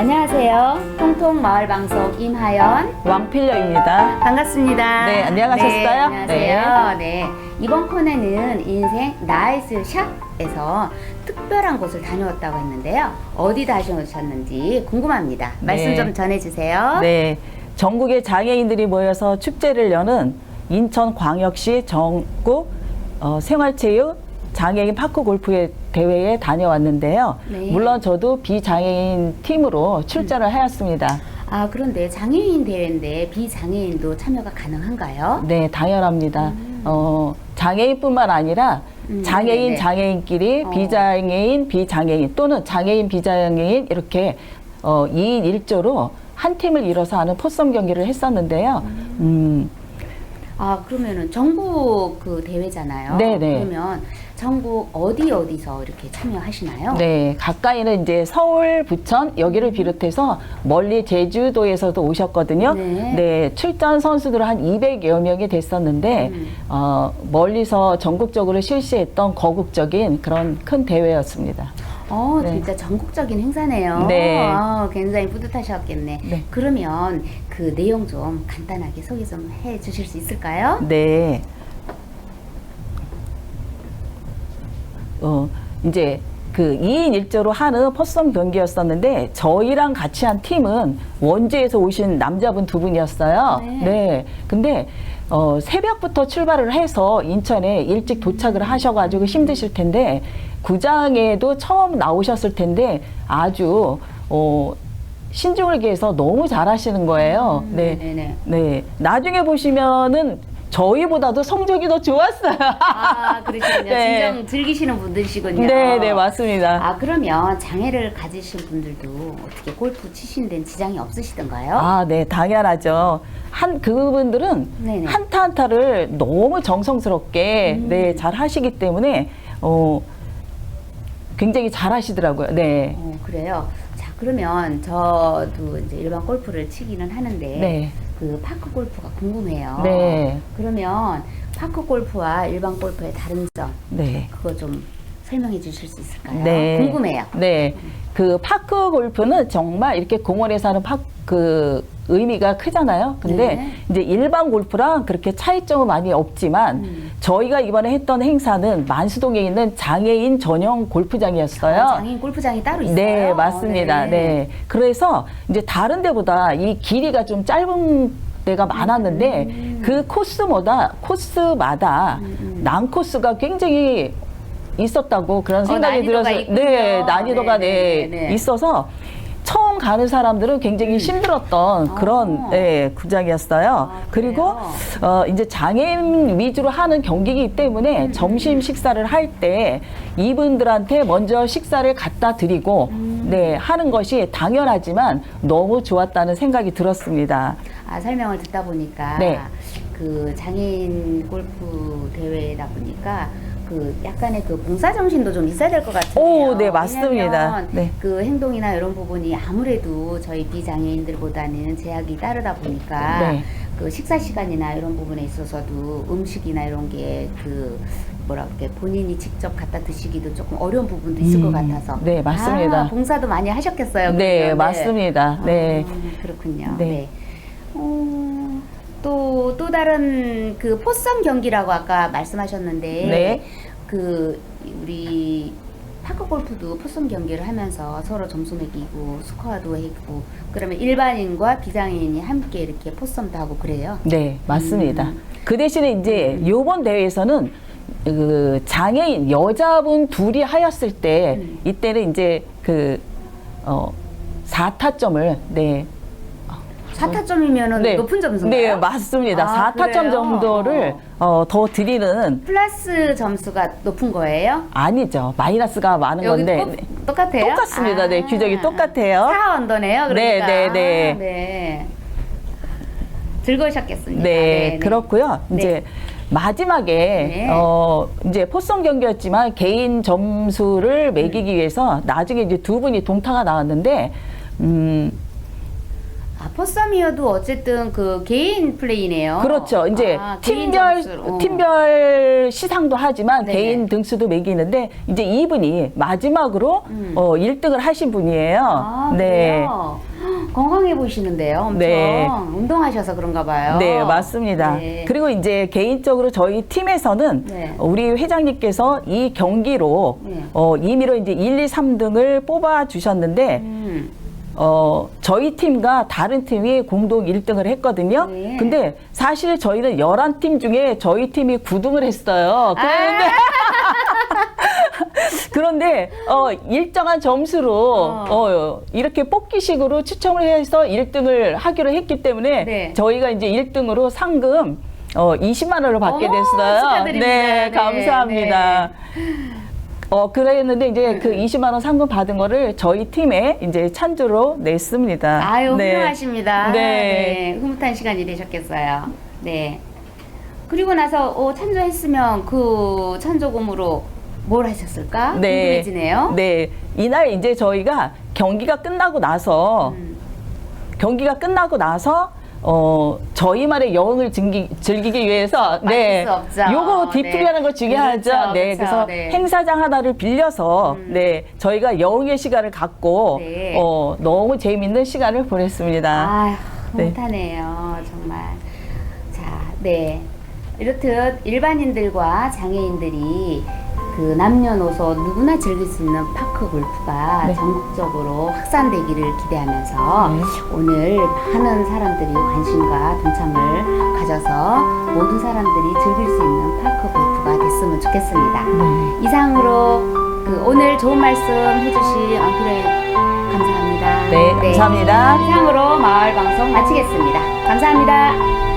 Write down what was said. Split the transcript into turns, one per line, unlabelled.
안녕하세요. 통통 마을 방송 임하연
왕필녀입니다.
반갑습니다.
네, 안녕하셨어요?
네, 안녕하세요. 네. 이번 코너는 인생 나이스 샵에서 특별한 곳을 다녀왔다고 했는데요. 어디 다녀오셨는지 궁금합니다. 말씀
네.
좀 전해주세요.
네, 전국의 장애인들이 모여서 축제를 여는 인천광역시 전국 어, 생활체육 장애인 파크 골프 대회에 다녀왔는데요.
네.
물론 저도 비장애인 팀으로 출전을 하였습니다.
아 그런데 장애인 대회인데 비장애인도 참여가 가능한가요?
네, 당연합니다. 어, 장애인뿐만 아니라
음,
장애인
네네.
장애인끼리
어.
비장애인 비장애인 또는 장애인 비장애인 이렇게 어, 2인 1조로 한 팀을 이뤄서 하는 포섬 경기를 했었는데요. 음,
아 그러면은 전국 그 대회잖아요.
네네.
그러면 전국 어디 어디서 이렇게 참여하시나요?
네, 가까이는 이제 서울, 부천 여기를 비롯해서 멀리 제주도에서도 오셨거든요.
네.
출전 선수들 한 200여 명이 됐었는데
음.
어, 멀리서 전국적으로 실시했던 거국적인 그런 큰 대회였습니다.
어,
네.
진짜 전국적인 행사네요.
네.
아, 굉장히 뿌듯하셨겠네.
네.
그러면 그 내용 좀 간단하게 소개 좀 해 주실 수 있을까요?
네. 어, 이제 그 2인 1조로 하는 퍼썸 경기였었는데 저희랑 같이 한 팀은 원주에서 오신 남자분 두 분이었어요.
네.
근데 어, 새벽부터 출발을 해서 인천에 일찍 도착을 하셔가지고 힘드실 텐데 구장에도 처음 나오셨을 텐데 아주 어, 신중을 기해서 너무 잘하시는 거예요.
음,
네.
네네.
네. 나중에 보시면은 저희보다도 성적이 더 좋았어요.
아, 그러시군요.
네.
진정 즐기시는 분들이시군요.
네, 네, 맞습니다.
아, 그러면 장애를 가지신 분들도 어떻게 골프 치신 데는 지장이 없으시던가요?
아, 네, 당연하죠. 한 그분들은
네네.
한타 한타를 너무 정성스럽게
음.
네, 잘 하시기 때문에 어 굉장히 잘 하시더라고요. 네.
어, 그래요. 자, 그러면 저도 이제 일반 골프를 치기는 하는데
네.
그 파크 골프가 궁금해요.
네.
그러면 파크 골프와 일반 골프의 다른 점
네.
그거 좀 설명해 주실 수 있을까요?
네.
궁금해요.
네. 그 파크 골프는 정말 이렇게 공원에서 하는 파, 그 의미가 크잖아요. 근데
네.
이제 일반 골프랑 그렇게 차이점은 많이 없지만
음.
저희가 이번에 했던 행사는 만수동에 있는 장애인 전용 골프장이었어요.
아, 장애인 골프장이 따로 있어요.
네, 맞습니다. 네. 그래서 이제 다른 데보다 이 길이가 좀 짧은 데가 많았는데
음.
그 코스마다 코스마다
음, 음.
난 코스가 굉장히 있었다고 그런
어,
생각이 들어서. 네, 난이도가
네,
네,
네, 네.
있어서 처음 가는 사람들은 굉장히 힘들었던
아.
그런 네, 구장이었어요.
아,
그리고? 어, 이제 장애인 위주로 하는 경기이기 때문에
음,
점심 식사를 할 때 이분들한테 먼저 식사를 갖다 드리고
음.
네, 하는 것이 당연하지만 너무 좋았다는 생각이 들었습니다.
아, 설명을 듣다 보니까
네.
그 장애인 골프 대회다 보니까 그 약간의 그 봉사 정신도 좀 있어야 될 것 같아요.
오, 네, 맞습니다. 네.
그 행동이나 이런 부분이 아무래도 저희 비장애인들보다는 제약이 따르다 보니까
네.
그 식사 시간이나 이런 부분에 있어서도 음식이나 이런 게 그 뭐라 그래 본인이 직접 갖다 드시기도 조금 어려운 부분도 있을
음,
것 같아서
네, 맞습니다.
아, 봉사도 많이 하셨겠어요.
네,
그러면.
맞습니다. 네.
아, 그렇군요.
네.
네. 어, 또, 또 다른 그 포썸 경기라고 아까 말씀하셨는데,
네.
그, 우리 파크 골프도 포썸 경기를 하면서 서로 점수 매기고 스코어도 했고, 그러면 일반인과 비장애인이 함께 이렇게 포썸도 하고 그래요?
네, 맞습니다.
음.
그 대신에 이제 요번 대회에서는 그 장애인 여자분 둘이 하였을 때
음.
이때는 이제 그 어, 4타점을 네.
4타점이면
네.
높은 점수인가요?
네, 맞습니다.
아,
4타점
그래요?
정도를 어, 더 드리는
플러스 점수가 높은 거예요?
아니죠. 마이너스가 많은
여기
건데
똑, 똑같아요?
똑같습니다. 네, 규정이 똑같아요.
4 언더네요. 그러니까.
네, 네, 네.
아, 네. 즐거우셨겠습니다.
네, 그렇고요.
네.
이제 마지막에
네.
어 이제 포성 경기였지만 개인 점수를 매기기 위해서 나중에 이제 두 분이 동타가 나왔는데 음
아, 포썸이어도 어쨌든 그 개인 플레이네요.
그렇죠. 이제
아, 개인
팀별
점수로. 어.
팀별 시상도 하지만
네네.
개인 등수도 매기는데 이제 이분이 마지막으로
음.
어 1등을 하신 분이에요.
아,
네.
그래요? 건강해 보이시는데요. 엄청
네.
운동하셔서 그런가 봐요.
네, 맞습니다.
네.
그리고 이제 개인적으로 저희 팀에서는
네.
우리 회장님께서 이 경기로
네.
어, 임의로 이제 1, 2, 3등을 뽑아 주셨는데
음.
어, 저희 팀과 다른 팀이 공동 1등을 했거든요.
네.
근데 사실 저희는 11팀 중에 저희 팀이 9등을 했어요. 그런데
아.
그런데 어, 일정한 점수로
어.
어, 이렇게 뽑기식으로 추첨을 해서 1등을 하기로 했기 때문에
네.
저희가 이제 1등으로 상금 어, 20만 원을 받게
오,
됐어요.
축하드립니다.
네,
네,
감사합니다. 어, 그랬는데 이제 그 20만 원 상금 받은 거를 저희 팀에 이제 찬조로 냈습니다.
아유
네.
훌륭하십니다.
네.
네, 흐뭇한 시간이 되셨겠어요. 네. 그리고 나서 어, 찬조했으면 그 찬조금으로 뭘 하셨을까? 궁금해지네요.
네. 이날 이제 저희가 경기가 끝나고 나서
음.
경기가 끝나고 나서 어 저희만의 여흥을 즐기, 즐기기 위해서
빠질 수 없죠.
요거 디프리하는
네.
거 중요하죠.
그렇죠,
네,
그렇죠.
그래서
네.
행사장 하나를 빌려서
음.
네 저희가 여흥의 시간을 갖고
네.
어 너무 재밌는 시간을 보냈습니다.
아휴,
네.
못하네요. 정말. 자, 네. 이렇듯 일반인들과 장애인들이 그 남녀노소 누구나 즐길 수 있는 파크 골프가
네.
전국적으로 확산되기를 기대하면서
네.
오늘 많은 사람들이 관심과 동참을 가져서 모든 사람들이 즐길 수 있는 파크 골프가 됐으면 좋겠습니다.
네.
이상으로 그 오늘 좋은 말씀 해주신 안피레 감사합니다.
네, 감사합니다.
이상으로 마을 방송 마치겠습니다. 감사합니다.